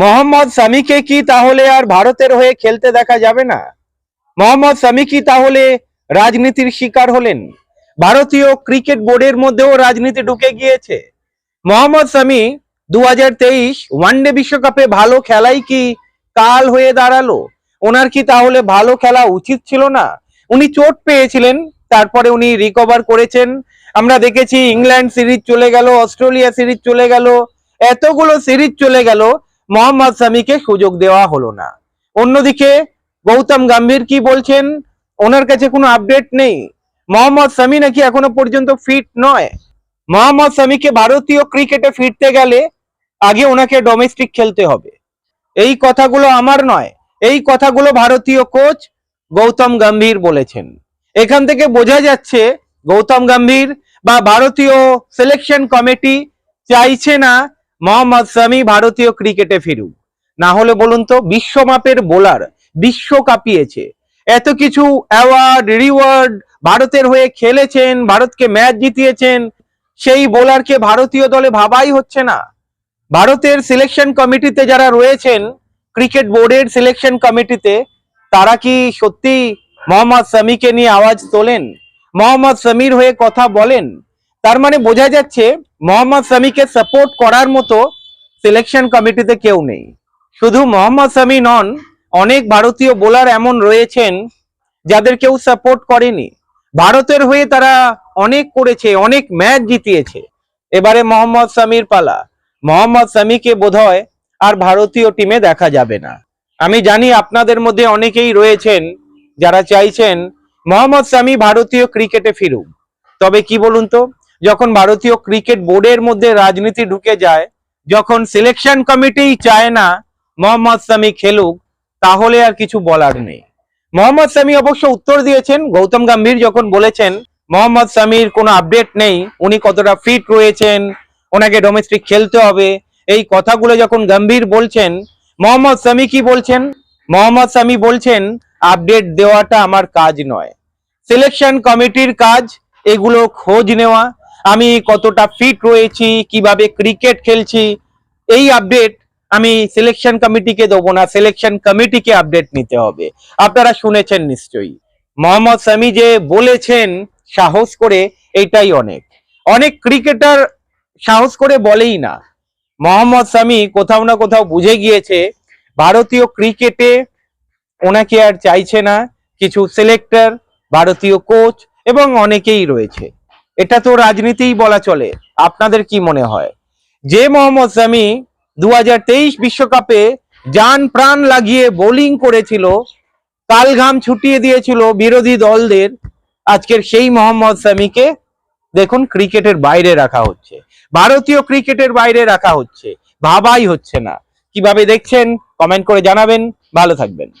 মোহাম্মদ সামিকে কি তাহলে আর ভারতের হয়ে খেলতে দেখা যাবে না? মোহাম্মদ সামি কি তাহলে রাজনীতির শিকার হলেন? ভারতীয় ক্রিকেট বোর্ডের মধ্যেও রাজনীতি ঢুকে গিয়েছে। মোহাম্মদ সামি দু হাজার তেইশ ওয়ানডে বিশ্বকাপে ভালো খেলাই কি কাল হয়ে দাঁড়াল? ওনার কি তাহলে ভালো খেলা উচিত ছিল না? উনি চোট পেয়েছিলেন, তারপরে উনি রিকভার করেছেন। আমরা দেখেছি ইংল্যান্ড সিরিজ চলে গেল, অস্ট্রেলিয়া সিরিজ চলে গেল, এতগুলো সিরিজ চলে গেল মোহাম্মদ সামিকে সুযোগ দেওয়া হলো না। অন্যদিকে গৌতম গম্ভীর কি বলছেন? ওনার কাছে কোনো আপডেট নেই। মোহাম্মদ সামি নাকি এখনও পর্যন্ত ফিট নয়। মোহাম্মদ সামিকে ভারতীয় ক্রিকেটে ফিরতে গেলে আগে ওনাকে ডোমেস্টিক খেলতে হবে। এই কথাগুলো আমার নয়, এই কথাগুলো ভারতীয় কোচ গৌতম গম্ভীর বলেছেন। এখান থেকে বোঝা যাচ্ছে গৌতম গম্ভীর বা ভারতীয় সিলেকশন কমিটি চাইছে না মোহাম্মদ সামি ভারতীয় ক্রিকেটে ফিরুক। না হলে বলুন তো, বিশ্বমাপের বোলার বিশ্ব কাঁপিয়েছে। এত কিছু অ্যাওয়ার্ড রিওয়ার্ড ভারতের হয়ে খেলেছেন, ভারতকে ম্যাচ জিতিয়েছেন, সেই বোলারকে ভারতীয় দলে ভাবাই হচ্ছে না। ভারতের সিলেকশন কমিটিতে যারা রয়েছেন ক্রিকেট বোর্ডের সিলেকশন কমিটিতে তারা কি সত্যি মোহাম্মদ সামিকে নিয়ে আওয়াজ তোলেন? মোহাম্মদ সামির হয়ে কথা বলেন? তার মানে বোঝা যাচ্ছে মোহাম্মদ সামিকে সাপোর্ট করার মতো সিলেকশন কমিটিতে কেউ নেই। শুধু মোহাম্মদ সামি নন, অনেক ভারতীয় বোলার এমন রয়েছেন যাদের কেউ সাপোর্ট করেনি। ভারতের হয়ে তারা অনেক করেছে, অনেক ম্যাচ জিতিয়েছে। এবারে মোহাম্মদ সামির পালা। মোহাম্মদ সামিকে বোধহয় আর ভারতীয় টিমে দেখা যাবে না। আমি জানি আপনাদের মধ্যে অনেকেই রয়েছেন যারা চাইছেন মোহাম্মদ সামি ভারতীয় ক্রিকেটে ফিরুক। তবে কি বলুন তো? যখন ভারতীয় ক্রিকেট বোর্ডের মধ্যে রাজনীতি ঢুকে যায়, যখন সিলেকশন কমিটিই চায় না মোহাম্মদ সামি খেলুক, তাহলে আর কিছু বলার নেই। মোহাম্মদ সামি অবশ্য উত্তর দিয়েছেন, গৌতম গম্ভীর যখন বলেছেন মোহাম্মদ সামির কোনো আপডেট নেই, উনি কতটা ফিট রয়েছেন, ওনাকে ডোমেস্টিক খেলতে হবে, এই কথাগুলো যখন গম্ভীর বলছেন, মোহাম্মদ সামি কি বলছেন? মোহাম্মদ সামি বলছেন আপডেট দেওয়াটা আমার কাজ নয়। সিলেকশন কমিটির কাজ, এগুলো খোঁজ নেওয়া আমি কতটা ফিট রয়েছি, কীভাবে ক্রিকেট খেলছি, এই আপডেট আমি সিলেকশন কমিটিকে দেবো না সিলেকশন কমিটিকে আপডেট নিতে হবে। আপনারা শুনেছেন নিশ্চয়ই। মোহাম্মদ সামি যে বলেছেন, সাহস করে এটাই অনেক। অনেক ক্রিকেটার সাহস করে বলেই না। মোহাম্মদ সামি কোথাও না কোথাও বুঝে গিয়েছে, ভারতীয় ক্রিকেটে ওনাকে আর চাইছে না, কিছু সিলেক্টর ভারতীয় কোচ এবং অনেকেই রয়েছে। এটা তো রাজনীতিই বলা চলে। আপনাদের কি মনে হয়? যে মোহাম্মদ সামি দু বিশ্বকাপে জান প্রাণ লাগিয়ে বোলিং করেছিল, কালঘাম ছুটিয়ে দিয়েছিল বিরোধী দলদের, আজকের সেই মোহাম্মদ সামিকে দেখুন ক্রিকেটের বাইরে রাখা হচ্ছে। ভারতীয় ক্রিকেটের বাইরে রাখা হচ্ছে। ভাবাই হচ্ছে না। কীভাবে দেখছেন, কমেন্ট করে জানাবেন। ভালো থাকবেন।